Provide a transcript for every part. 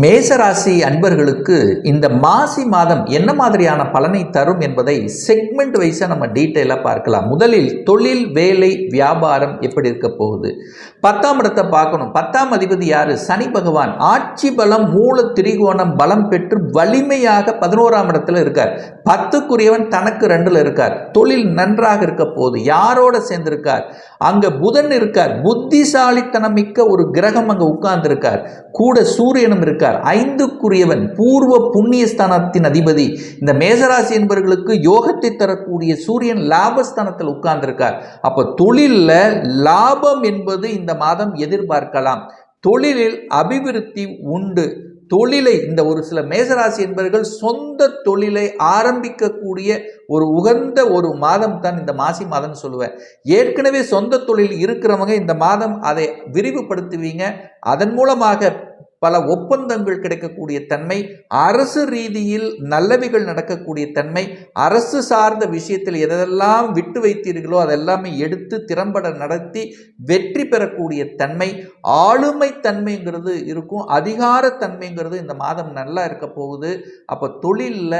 மேசராசி அன்பர்களுக்கு இந்த மாசி மாதம் என்ன மாதிரியான பலனை தரும் என்பதை செக்மெண்ட் வைஸாக நம்ம டீட்டெயிலாக பார்க்கலாம். முதலில் தொழில் வேலை வியாபாரம் எப்படி இருக்க போகுது? பத்தாம் இடத்தை பார்க்கணும். பத்தாம் அதிபதி யாரு? சனி பகவான். ஆட்சி பலம் மூல திரிகோணம் பலம் பெற்று வலிமையாக பதினோராம் இடத்துல இருக்கார். பத்துக்குரியவன் தனக்கு ரெண்டில் இருக்கார். தொழில் நன்றாக இருக்க போகுது. யாரோட சேர்ந்திருக்கார்? அங்க புதன் இருக்கார். புத்திசாலித்தனம் மிக்க ஒரு கிரகம் அங்கே உட்கார்ந்துருக்கார். கூட சூரியனும் இருக்கார். ஐந்துக்குரியவன் பூர்வ புண்ணியஸ்தானத்தின் அதிபதி. இந்த மேசராசி என்பவர்களுக்கு யோகத்தை தரக்கூடிய சூரியன் லாபஸ்தானத்தில் உட்கார்ந்திருக்கார். அப்போ தொழிலில் லாபம் என்பது இந்த மாதம் எதிர்பார்க்கலாம். தொழிலில் அபிவிருத்தி உண்டு. தொழிலை இந்த ஒரு சில மேசராசி என்பவர்கள் சொந்த தொழிலை ஆரம்பிக்கக்கூடிய ஒரு உகந்த ஒரு மாதம் தான் இந்த மாசி மாதம்னு சொல்லுவேன் ஏற்கனவே சொந்த தொழில் இருக்கிறவங்க இந்த மாதம் அதை விரிவுபடுத்துவீங்க. அதன் மூலமாக பல ஒப்பந்தங்கள் கிடைக்கக்கூடிய தன்மை அரசு ரீதியில் நல்லவைகள் நடக்கக்கூடிய தன்மை அரசு சார்ந்த விஷயத்தில் எதெல்லாம் விட்டு வைத்தீர்களோ அதெல்லாமே எடுத்து திறம்பட நடத்தி வெற்றி பெறக்கூடிய தன்மை ஆளுமை தன்மைங்கிறது இருக்கும் அதிகாரத்தன்மைங்கிறது இந்த மாதம் நல்லா இருக்க போகுது. அப்போ தொழிலில்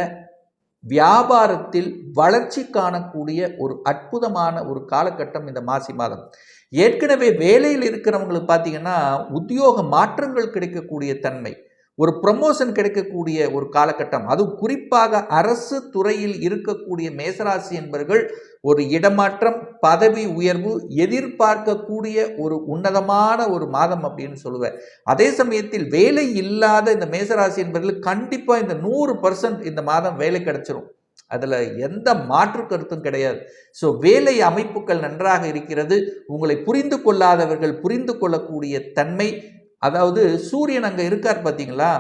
வியாபாரத்தில் வளர்ச்சி காணக்கூடிய ஒரு அற்புதமான ஒரு காலகட்டம் இந்த மாசி மாதம். ஏற்கனவே வேலையில் இருக்கிறவங்களுக்கு பார்த்தீங்கன்னா உத்தியோக மாற்றங்கள் கிடைக்கக்கூடிய தன்மை. ஒரு ப்ரமோஷன் கிடைக்கக்கூடிய ஒரு காலகட்டம். அதுவும் குறிப்பாக அரசு துறையில் இருக்கக்கூடிய மேசராசி என்பவர்கள் ஒரு இடமாற்றம் பதவி உயர்வு எதிர்பார்க்கக்கூடிய ஒரு உன்னதமான ஒரு மாதம் அப்படின்னு சொல்லுவேன். அதே சமயத்தில் வேலை இல்லாத இந்த மேசராசி என்பவர்கள் கண்டிப்பாக இந்த நூறு பர்சன்ட் இந்த மாதம் வேலை கிடைச்சிரும். அதில் எந்த மாற்று கருத்தும் கிடையாது. ஸோ வேலை அமைப்புகள் நன்றாக இருக்கிறது. உங்களை புரிந்து கொள்ளாதவர்கள் புரிந்து கொள்ளக்கூடிய தன்மை அதாவது சூரியன் அங்கே இருக்கார் பார்த்தீங்களா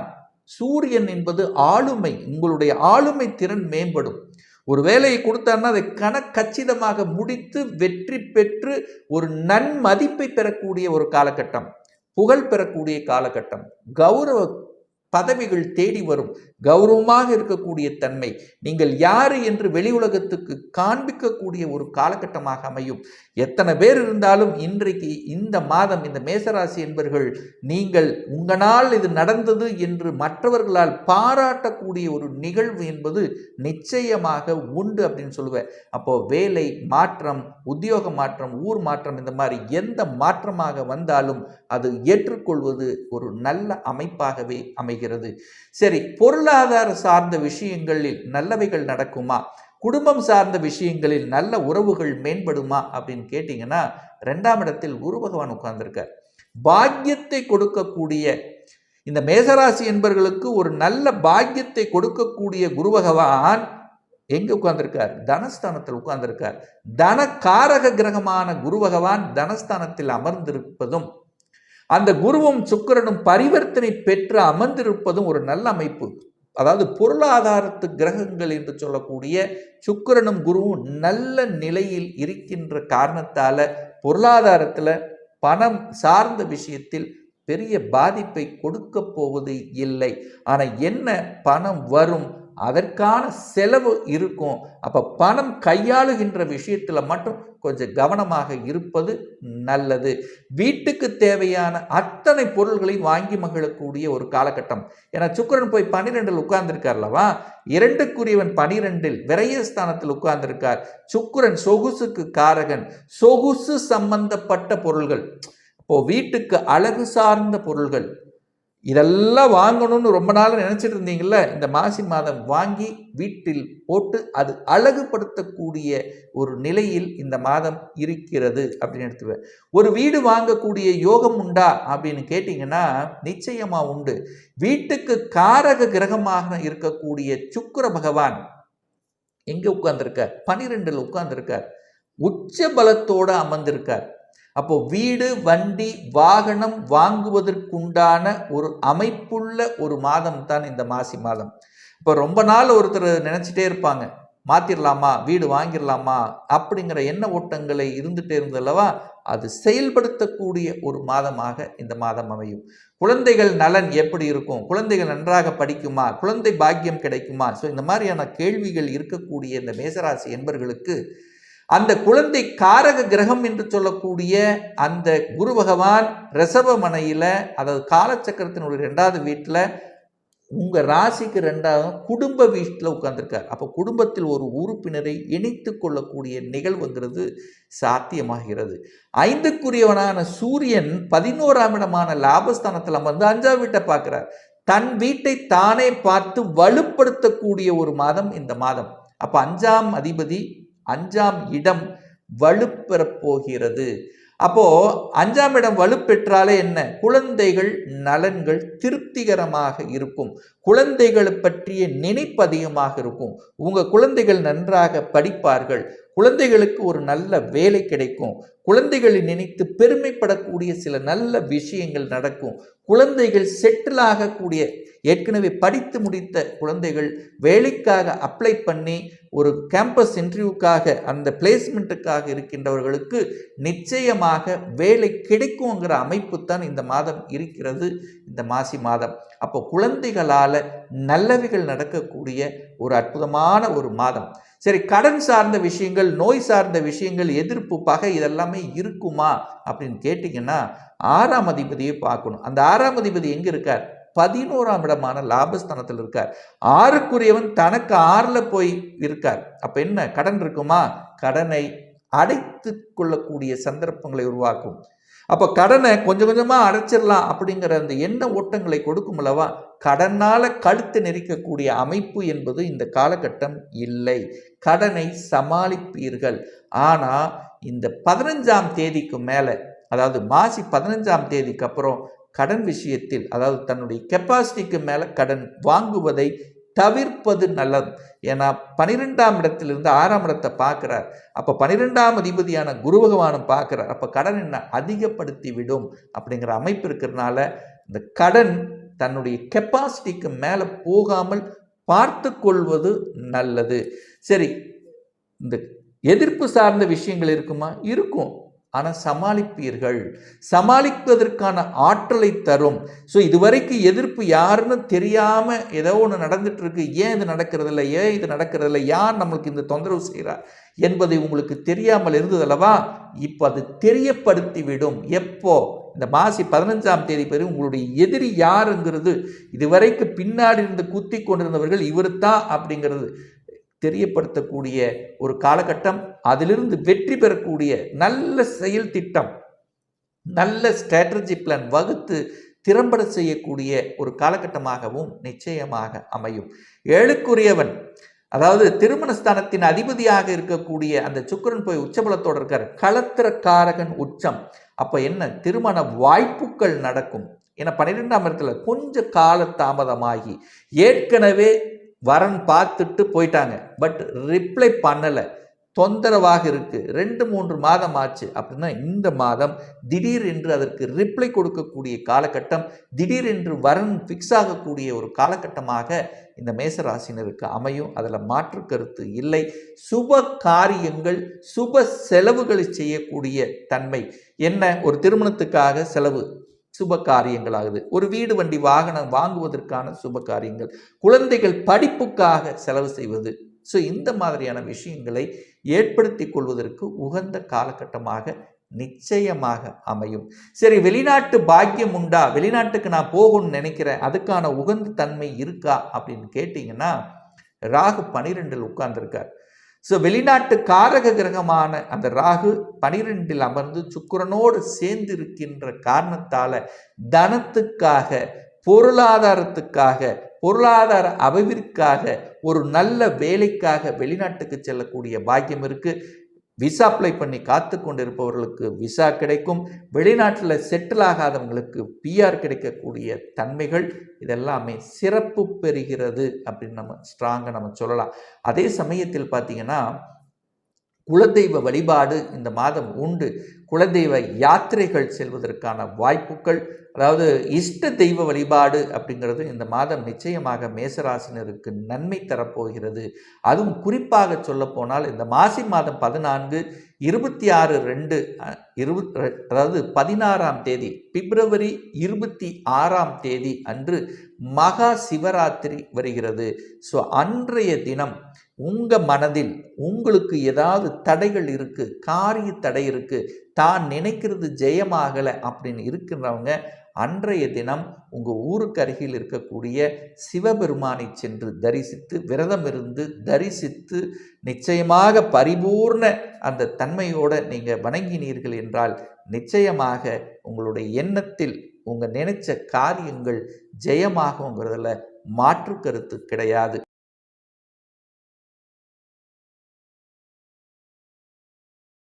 சூரியன் என்பது ஆளுமை உங்களுடைய ஆளுமை திறன் மேம்படும். ஒரு வேலையை கொடுத்தாருன்னா அதை கணக்கச்சிதமாக முடித்து வெற்றி பெற்று ஒரு நன்மதிப்பை பெறக்கூடிய ஒரு காலகட்டம் புகழ் பெறக்கூடிய காலகட்டம் கௌரவ பதவிகள் தேடி வரும். கௌரவமாக இருக்கக்கூடிய தன்மை. நீங்கள் யாரு என்று வெளி உலகத்துக்கு காண்பிக்கக்கூடிய ஒரு காலகட்டமாக அமையும். எத்தனை பேர் இருந்தாலும் இன்றைக்கு இந்த மாதம் இந்த மேசராசி என்பர்கள் நீங்கள் உங்களால் இது நடந்தது என்று மற்றவர்களால் பாராட்டக்கூடிய ஒரு நிகழ்வு என்பது நிச்சயமாக உண்டு அப்படின்னு சொல்லுவேன். அப்போ வேலை மாற்றம் உத்தியோக மாற்றம் ஊர் மாற்றம் இந்த மாதிரி எந்த மாற்றமாக வந்தாலும் அது ஏற்றுக்கொள்வது ஒரு நல்ல அமைப்பாகவே அமைகிறது. சரி பொருளாதார சார்ந்த விஷயங்களில் நல்லவைகள் நடக்குமா? குடும்பம் சார்ந்த விஷயங்களில் நல்ல உறவுகள் மேம்படுமா? அப்படின்னு கேட்டிங்கன்னா ரெண்டாம் இடத்தில் குரு பகவான் உட்கார்ந்துருக்கார். பாக்கியத்தை கொடுக்கக்கூடிய இந்த மேசராசி என்பவர்களுக்கு ஒரு நல்ல பாக்கியத்தை கொடுக்கக்கூடிய குரு பகவான் எங்கே உட்கார்ந்துருக்கார்? தனஸ்தானத்தில் உட்கார்ந்திருக்கார். தன காரக கிரகமான குரு பகவான் தனஸ்தானத்தில் அமர்ந்திருப்பதும் அந்த குருவும் சுக்கிரனும் பரிவர்த்தனை பெற்று அமர்ந்திருப்பதும் ஒரு நல்ல அமைப்பு. அதாவது பொருளாதாரத்து கிரகங்கள் என்று சொல்லக்கூடிய சுக்கிரனும் குருவும் நல்ல நிலையில் இருக்கின்ற காரணத்தால பொருளாதாரத்தில் பணம் சார்ந்த விஷயத்தில் பெரிய பாதிப்பை கொடுக்க போவது இல்லை. ஆனால் என்ன பணம் வரும் அதற்கான செலவு இருக்கும். அப்போ பணம் கையாளுகின்ற விஷயத்தில் மட்டும் கொஞ்சம் கவனமாக இருப்பது நல்லது. வீட்டுக்கு தேவையான அத்தனை பொருள்களையும் வாங்கி மகிழக்கூடிய ஒரு காலகட்டம். ஏன்னா சுக்கரன் போய் பனிரெண்டில் உட்கார்ந்துருக்கார்லவா? இரண்டுக்குரியவன் பனிரெண்டில் விரயஸ்தானத்தில் உட்கார்ந்திருக்கார். சுக்கரன் சொகுசுக்கு காரகன். சொகுசு சம்பந்தப்பட்ட பொருள்கள். இப்போ வீட்டுக்கு அழகு சார்ந்த பொருள்கள். இதெல்லாம் வாங்கணும்னு ரொம்ப நாள் நினச்சிட்டு இருந்தீங்கல்ல? இந்த மாசி மாதம் வாங்கி வீட்டில் போட்டு அது அழகுபடுத்தக்கூடிய ஒரு நிலையில் இந்த மாதம் இருக்கிறது அப்படின்னு எடுத்துவேன் ஒரு வீடு வாங்கக்கூடிய யோகம் உண்டா அப்படின்னு கேட்டிங்கன்னா நிச்சயமாக உண்டு. வீட்டுக்கு காரக கிரகமாக இருக்கக்கூடிய சுக்கர பகவான் எங்கே உட்கார்ந்துருக்கார்? பனிரெண்டில் உட்கார்ந்துருக்கார். உச்ச பலத்தோடு அமர்ந்திருக்கார். அப்போ வீடு வண்டி வாகனம் வாங்குவதற்குண்டான ஒரு அமைப்புள்ள ஒரு மாதம் தான் இந்த மாசி மாதம். இப்போ ரொம்ப நாள் ஒருத்தர் நினச்சிட்டே இருப்பாங்க. மாற்றிடலாமா வீடு வாங்கிடலாமா அப்படிங்கிற எண்ண ஓட்டங்களை இருந்துகிட்டே இருந்தல்லவா அது செயல்படுத்தக்கூடிய ஒரு மாதமாக இந்த மாதம் அமையும். குழந்தைகள் நலன் எப்படி இருக்கும்? குழந்தைகள் நன்றாக படிக்குமா? குழந்தை பாக்கியம் கிடைக்குமா? ஸோ இந்த மாதிரியான கேள்விகள் இருக்கக்கூடிய இந்த மேசராசி என்பர்களுக்கு அந்த குழந்தை காரக கிரகம் என்று சொல்லக்கூடிய அந்த குரு பகவான் ரிசவமனையில் அதாவது காலச்சக்கரத்தினுடைய ரெண்டாவது வீட்டில் உங்கள் ராசிக்கு ரெண்டாவது குடும்ப வீட்டில் உட்காந்துருக்கார் அப்போ குடும்பத்தில் ஒரு உறுப்பினரை இணைத்து கொள்ளக்கூடிய நிகழ்வுங்கிறது சாத்தியமாகிறது. ஐந்துக்குரியவனான சூரியன் பதினோராம் இடமான லாபஸ்தானத்தில் அமர்ந்து அஞ்சாம் வீட்டை பார்க்குறார். தன் வீட்டை தானே பார்த்து வலுப்படுத்தக்கூடிய ஒரு மாதம் இந்த மாதம். அப்போ அஞ்சாம் அதிபதி அஞ்சாம் இடம் வலுப்பெறப் போகிறது. அப்போ அஞ்சாம் இடம் வலுப்பெற்றாலே என்ன? குழந்தைகள் நலன்கள் திருப்திகரமாக இருக்கும். குழந்தைகளை பற்றிய நினைப்பு அதிகமாக இருக்கும். உங்க குழந்தைகள் நன்றாக படிப்பார்கள். குழந்தைகளுக்கு ஒரு நல்ல வேலை கிடைக்கும். குழந்தைகளை நினைத்து பெருமைப்படக்கூடிய சில நல்ல விஷயங்கள் நடக்கும். குழந்தைகள் செட்டில் ஆகக்கூடிய ஏற்கனவே படித்து முடித்த குழந்தைகள் வேலைக்காக அப்ளை பண்ணி ஒரு கேம்பஸ் இன்டர்வியூக்காக அந்த பிளேஸ்மெண்ட்டுக்காக இருக்கின்றவர்களுக்கு நிச்சயமாக வேலை கிடைக்குங்கிற அமைப்பு தான் இந்த மாதம் இருக்கிறது இந்த மாசி மாதம். அப்போ குழந்தைகளால் நல்லவைகள் நடக்கக்கூடிய ஒரு அற்புதமான ஒரு மாதம். சரி கடன் சார்ந்த விஷயங்கள் நோய் சார்ந்த விஷயங்கள் எதிர்ப்பு பகை இதெல்லாமே இருக்குமா அப்படின்னு கேட்டிங்கன்னா ஆறாம் அதிபதியை பார்க்கணும். அந்த ஆறாம் அதிபதி எங்கே இருக்கார்? பதினோராம் இடமான லாபஸ்தானத்தில் இருக்கார். ஆறுக்குரியவன் தனக்கு ஆறில் போய் இருக்கார். அப்போ என்ன? கடன் இருக்குமா? கடனை அடைத்து கொள்ளக்கூடிய சந்தர்ப்பங்களை உருவாக்கும். அப்போ கடனை கொஞ்சம் கொஞ்சமாக அடைச்சிடலாம் அப்படிங்கிற அந்த எண்ண ஓட்டங்களை கொடுக்கும் அல்லவா? கடனால் கழுத்து நெரிக்கக்கூடிய அமைப்பு என்பது இந்த காலகட்டம் இல்லை. கடனை சமாளிப்பீர்கள். ஆனால் இந்த பதினஞ்சாம் தேதிக்கு மேலே அதாவது மாசி பதினஞ்சாம் தேதிக்கு அப்புறம் கடன் விஷயத்தில் அதாவது தன்னுடைய கெப்பாசிட்டிக்கு மேலே கடன் வாங்குவதை தவிர்ப்பது நல்லது. ஏன்னா பனிரெண்டாம் இடத்திலிருந்து ஆறாம் இடத்தை பார்க்குறார். அப்போ பனிரெண்டாம் அதிபதியான குரு பகவானும் பார்க்குறார். அப்போ கடன் என்ன? அதிகப்படுத்தி விடும் அப்படிங்கிற அமைப்பு இருக்கிறதுனால இந்த கடன் தன்னுடைய கெப்பாசிட்டிக்கு மேலே போகாமல் பார்த்து கொள்வது நல்லது. சரி இந்த எதிர்ப்பு சார்ந்த விஷயங்கள் இருக்குமா? இருக்கும். ஆனால் சமாளிப்பீர்கள். சமாளிப்பதற்கான ஆற்றலை தரும். ஸோ இதுவரைக்கும் எதிர்ப்பு யாருன்னு தெரியாமல் ஏதோ ஒன்று நடந்துட்டு இருக்கு ஏன் இது நடக்கிறதில்ல? ஏன் இது நடக்கிறதில்ல? யார் நம்மளுக்கு இந்த தொந்தரவு செய்கிறார் என்பதை உங்களுக்கு தெரியாமல் இருந்ததல்லவா இப்போ அது தெரியப்படுத்திவிடும். எப்போ? இந்த மாசி பதினஞ்சாம் தேதி பெரு உங்களுடைய எதிரி யாருங்கிறது இதுவரைக்கு பின்னாடி இருந்து குத்தி கொண்டிருந்தவர்கள் இவர் தான் அப்படிங்கிறது. தெரியப்படுத்தக்கூடிய ஒரு காலகட்டம் அதிலிருந்து வெற்றி பெறக்கூடிய நல்ல செயல் திட்டம் நல்ல ஸ்ட்ராட்டஜி பிளான் வகுத்து திறம்பட செய்யக்கூடிய ஒரு காலகட்டமாகவும் நிச்சயமாக அமையும். ஏழுக்குரியவன் அதாவது திருமணஸ்தானத்தின் அதிபதியாக இருக்கக்கூடிய அந்த சுக்கரன் போய் உச்சபலத்தோடு இருக்கார். களத்திரக்காரகன் உச்சம். அப்போ என்ன? திருமண வாய்ப்புகள் நடக்கும். ஏன்னா பன்னிரெண்டாம் இடத்துல கொஞ்சம் கால தாமதமாகி ஏற்கனவே வரன் பார்த்துட்டு போயிட்டாங்க. பட் ரிப்ளை பண்ணலை. தொந்தரவாக இருக்குது ரெண்டு மூன்று மாதம் ஆச்சு அப்படின்னா இந்த மாதம் திடீர் என்று அதற்கு ரிப்ளை கொடுக்கக்கூடிய காலகட்டம் திடீர் என்று வரன் ஃபிக்ஸ் ஆகக்கூடிய ஒரு காலகட்டமாக இந்த மேசராசினருக்கு அமையும். அதில் மாற்று கருத்து இல்லை. சுப காரியங்கள் சுப செலவுகளை செய்யக்கூடிய தன்மை. என்ன? ஒரு திருமணத்துக்காக செலவு. சுப காரியங்களாகுது ஒரு வீடு வண்டி வாகனம் வாங்குவதற்கான சுப காரியங்கள் குழந்தைகள் படிப்புக்காக செலவு செய்வது. ஸோ இந்த மாதிரியான விஷயங்களை ஏற்படுத்தி கொள்வதற்கு உகந்த காலகட்டமாக நிச்சயமாக அமையும். சரி வெளிநாட்டு பாக்கியம் உண்டா? வெளிநாட்டுக்கு நான் போகணும்னு நினைக்கிறேன். அதுக்கான உகந்த தன்மை இருக்கா? அப்படின்னு கேட்டிங்கன்னா ராகு பனிரெண்டில் உட்கார்ந்துருக்கார். ஸோ வெளிநாட்டு காரக கிரகமான அந்த ராகு பனிரெண்டில் அமர்ந்து சுக்கரனோடு சேர்ந்து இருக்கின்ற காரணத்தால் தனத்துக்காக பொருளாதாரத்துக்காக பொருளாதார அபிவிற்காக ஒரு நல்ல வேலைக்காக வெளிநாட்டுக்கு செல்லக்கூடிய பாக்கியம் இருக்குது விசா அப்ளை பண்ணி காத்து கொண்டிருப்பவர்களுக்கு விசா கிடைக்கும். வெளிநாட்டில் செட்டில் ஆகாதவங்களுக்கு பிஆர் கிடைக்கக்கூடிய தன்மைகள் இதெல்லாமே சிறப்பு பெறுகிறது அப்படின்னு நம்ம ஸ்ட்ராங்காக நம்ம சொல்லலாம். அதே சமயத்தில் பார்த்திங்கன்னா குலதெய்வ வழிபாடு இந்த மாதம் உண்டு. குலதெய்வ யாத்திரைகள் செல்வதற்கான வாய்ப்புகள் அதாவது இஷ்ட தெய்வ வழிபாடு அப்படிங்கிறது இந்த மாதம் நிச்சயமாக மேசராசினருக்கு நன்மை தரப்போகிறது. அதுவும் குறிப்பாக சொல்லப்போனால் இந்த மாசி மாதம் பதினான்கு இருபத்தி ஆறு ரெண்டு இருபத் அதாவது பதினாறாம் தேதி பிப்ரவரி இருபத்தி ஆறாம் தேதி அன்று மகா சிவராத்திரி வருகிறது. ஸோ அன்றைய தினம் உங்கள் மனதில் உங்களுக்கு ஏதாவது தடைகள் இருக்குது காரிய தடை இருக்குது தான் நினைக்கிறது ஜெயமாகலை அப்படின்னு இருக்கின்றவங்க அன்றைய தினம் உங்கள் ஊருக்கு அருகில் இருக்கக்கூடிய சிவபெருமானை சென்று தரிசித்து விரதம் இருந்து தரிசித்து நிச்சயமாக பரிபூர்ண அந்த தன்மையோடு நீங்கள் வணங்கினீர்கள் என்றால் நிச்சயமாக உங்களுடைய எண்ணத்தில் உங்கள் நினைச்ச காரியங்கள் ஜெயமாகுங்கிறதுல மாற்று கருத்து கிடையாது.